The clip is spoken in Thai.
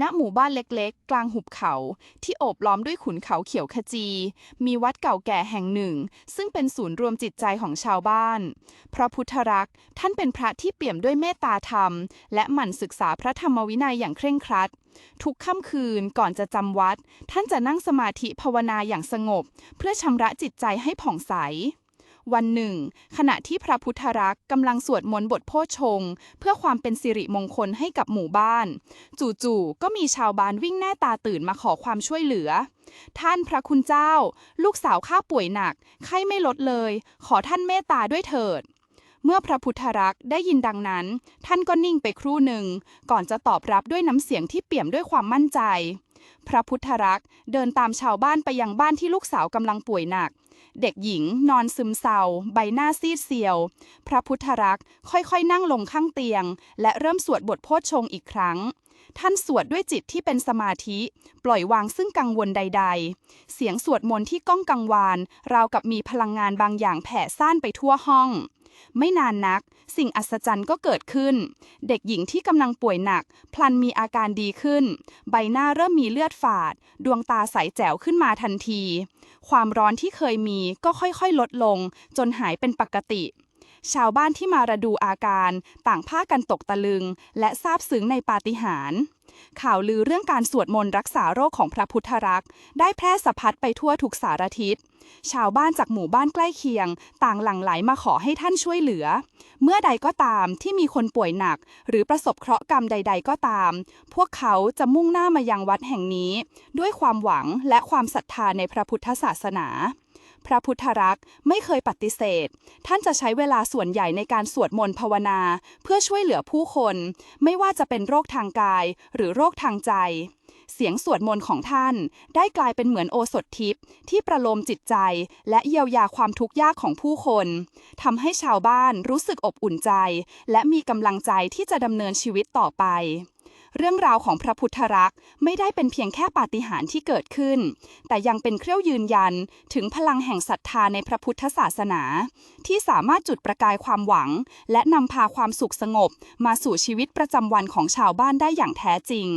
ณหมู่บ้านเล็กๆ กลางหุบเขา ที่โอบล้อมด้วยขุนเขาเขียวขจี มีวัดเก่าแก่แห่งหนึ่ง ซึ่งเป็นศูนย์รวมจิตใจของชาวบ้าน พระพุทธรักษ์ท่านเป็นพระที่เปี่ยมด้วยเมตตาธรรม และหมั่นศึกษาพระธรรมวินัยอย่างเคร่งครัด ทุกค่ำคืนก่อนจะจำวัด ท่านจะนั่งสมาธิภาวนาอย่างสงบ เพื่อชำระจิตใจให้ผ่องใส วันหนึ่ง ขณะที่พระพุทธรักษ์กำลังสวดมนต์บทโพชง เพื่อความเป็นสิริมงคลให้กับหมู่บ้าน จู่ๆก็มีชาวบ้านวิ่งแน่ตาตื่นมาขอความช่วยเหลือ ท่านพระคุณเจ้า ลูกสาวข้าป่วยหนัก ไข้ไม่ลดเลย ขอท่านเมตตาด้วยเถิดเมื่อพระพุทธรักษ์ได้ยินดังนั้น ท่านก็นิ่งไปครู่หนึ่ง ก่อนจะตอบรับด้วยน้ำเสียงที่เปี่ยมด้วยความมั่นใจ พระพุทธรักษ์เดินตามชาวบ้านไปยังบ้านที่ลูกสาวกำลังป่วยหนัก เด็กหญิง นอนซึมเศร้า ใบหน้าซีดเซียว พระพุทธรักษ์ค่อยๆ นั่งลงข้างเตียง และเริ่มสวดบทโพชฌงอีกครั้ง ท่านสวดด้วยจิตที่เป็นสมาธิ ปล่อยวางซึ่งกังวลใด ๆ เสียงสวดมนต์ที่ก้องกังวาน ราวกับมีพลังงานบางอย่างแผ่ซ่านไปทั่วห้อง ไม่นานนัก สิ่งอัศจรรย์ก็เกิดขึ้น เด็กหญิงที่กำลังป่วยหนัก พลันมีอาการดีขึ้น ใบหน้าเริ่มมีเลือดฝาด ดวงตาใสแจ๋วขึ้นมาทันที ความร้อนที่เคยมีก็ค่อยๆ ลดลง จนหายเป็นปกติ ชาวบ้านที่มาระดูอาการต่างพากันตกตะลึง และซาบซึ้งในปาฏิหาริย์ข่าวลือเรื่องการสวดมนต์รักษาโรคของพระพุทธรักษ์ ได้แพร่สะพัดไปทั่วทุกสารทิศชาวบ้านจากหมู่บ้านใกล้เคียง ต่างหลั่งไหลมาขอให้ท่านช่วยเหลือ เมื่อใดก็ตามที่มีคนป่วยหนัก หรือประสบเคราะห์กรรมใด ๆ ก็ตาม พวกเขาจะมุ่งหน้ามายังวัดแห่งนี้ ด้วยความหวังและความศรัทธาในพระพุทธศาสนา พระพุทธรักษ์ไม่เคยปฏิเสธ ท่านจะใช้เวลาส่วนใหญ่ในการสวดมนต์ภาวนา เพื่อช่วยเหลือผู้คน ไม่ว่าจะเป็นโรคทางกาย หรือโรคทางใจ เสียงสวดมนต์ของท่าน ได้กลายเป็นเหมือนโอสถทิพย์ที่ประโลมจิตใจ และเยียวยาความทุกข์ยากของผู้คนทำให้ชาวบ้านรู้สึกอบอุ่นใจ และมีกำลังใจที่จะดำเนินชีวิตต่อไป เรื่องราวของพระพุทธรักษ์ไม่ได้เป็นเพียงแค่ปาฏิหาริย์ที่เกิดขึ้น แต่ยังเป็นเครื่องยืนยันถึงพลังแห่งศรัทธาในพระพุทธศาสนา ที่สามารถจุดประกายความหวัง และนำพาความสุขสงบ มาสู่ชีวิตประจำวันของชาวบ้านได้อย่างแท้จริง